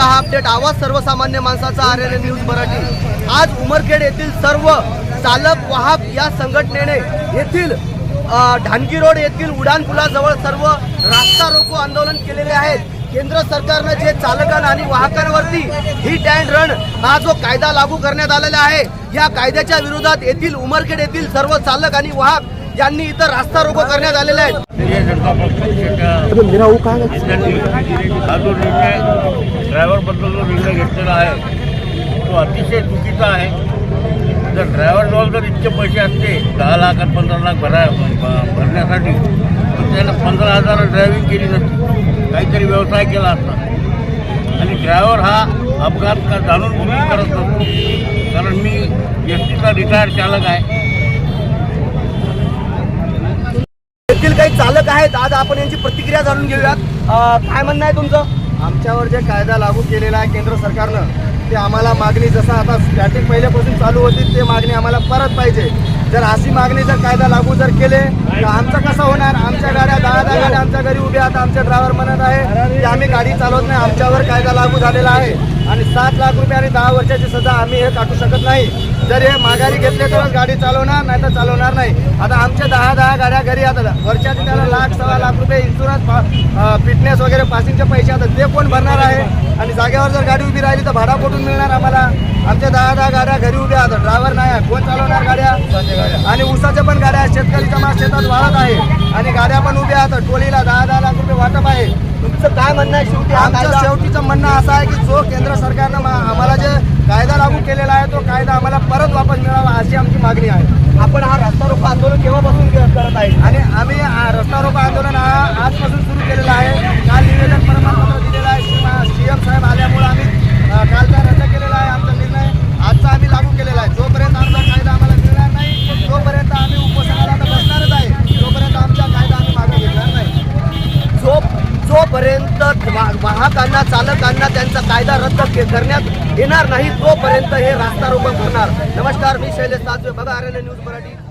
रहा अपडेट. आवाज सर्वसामान्य माणसाचा आर एन न्यूज मराठी. आज उमरखेड येथील सर्व चालक वाहक या संघटनेने येथील अ, ढानगी रोड येथील उडान पुलाजवळ सर्व रास्ता रोको आंदोलन केलेले आहेत. केंद्र सरकारनं जे चालकांना आणि वाहकांवरती हिट अँड रन हा जो कायदा लागू करण्यात आलेला आहे या कायद्याच्या विरोधात येथील उमरखेड येथील सर्व चालक आणि वाहक यांनी इथं रास्ता रोको करण्यात आलेले आहेत ड्रायव्हरबद्दल जो निर्णय घेतलेला आहे तो अतिशय चुकीचा आहे. जर ड्रायव्हरजवळ जर इतके पैसे असते दहा लाख आणि पंधरा लाख भरा भरण्यासाठी तर त्यानं पंधरा हजार ड्रायव्हिंग केली नसती. काहीतरी व्यवसाय केला असता. आणि ड्रायव्हर हा अपघात का जाणून बुजून करत नसतो. कारण मी एस टीचा रिटायर्ड चालक आहे. येथील काही चालक आहेत. आज आपण यांची प्रतिक्रिया जाणून घेऊयात. काय म्हणणं आहे तुमचं? आमच्यावर जे कायदा लागू केलेला आहे केंद्र सरकारनं ते आम्हाला मागणी जसं आता स्टॅटिक पहिल्यापासून चालू होती ते मागणी आम्हाला परत पाहिजे. जर अशी मागणी जर कायदा लागू जर केले तर आमचं कसं होणार? आमच्या गाड्या दहा दहा गाड्या आमच्या घरी उभ्या आता आमचे ड्रायव्हर म्हणत आहे की आम्ही गाडी चालवत नाही आमच्यावर कायदा लागू झालेला आहे. आणि सात लाख रुपये आणि दहा वर्षाची सजा आम्ही हे काटू शकत नाही. जर हे माघारी घेतले तरच गाडी चालवणार नाही तर चालवणार नाही. आता आमच्या दहा दहा गाड्या घरी आता वर्षाचे त्याला लाख सव्वा लाख रुपये इन्शुरन्स फिटनेस वगैरे पासिंगचे पैसे आता ते कोण भरणार आहे? आणि जागेवर जर गाडी उभी राहिली तर भाडा कुठून मिळणार आम्हाला? आमच्या दहा दहा गाड्या घरी उभ्या आता ड्रायव्हर नाही आहे. कोण चालवणार गाड्या? आणि ऊसाच्या पण गाड्या आहेत. शेतकरीचा माल शेतात वाढत आहे. आणि गाड्या पण उभ्या आता टोलीला दहा दहा वाटप आहे. तुमचं काय म्हणणं आहे शेवटी? हा आमच्या शेवटीचं म्हणणं असं आहे की जो केंद्र सरकारनं आम्हाला जे कायदा लागू केलेला आहे तो कायदा आम्हाला परत वापस मिळावा अशी आमची मागणी आहे. आपण हा रास्ता रोको आंदोलन केव्हापासून करत आहे? आणि आम्ही आ, रस्ता रोको आंदोलन हा आजपासून सुरू केलेलं आहे काल निवेदन प्रमाणपत्र दिलेलं आहे सी एम साहेब आल्यामुळे आम्ही अ, कालचा रद्द केलेला आहे आमचा निर्णय आजचा आम्ही लागू केलेला आहे जोपर्यंत आमचा कायदा आम्हाला मिळणार नाही तोपर्यंत आम्ही उपोषणाला आता बसणारच आहे तोपर्यंत आमचा कायदा आम्ही मागे घेणार नाही जो जोपर्यंत वा- वाहकांना चालकांना त्यांचा कायदा रद्द करण्यात येणार नाही तोपर्यंत हे रास्ता रोको करणार. नमस्कार मी शैलेश ताजवे बघा आर न्यूज मराठी.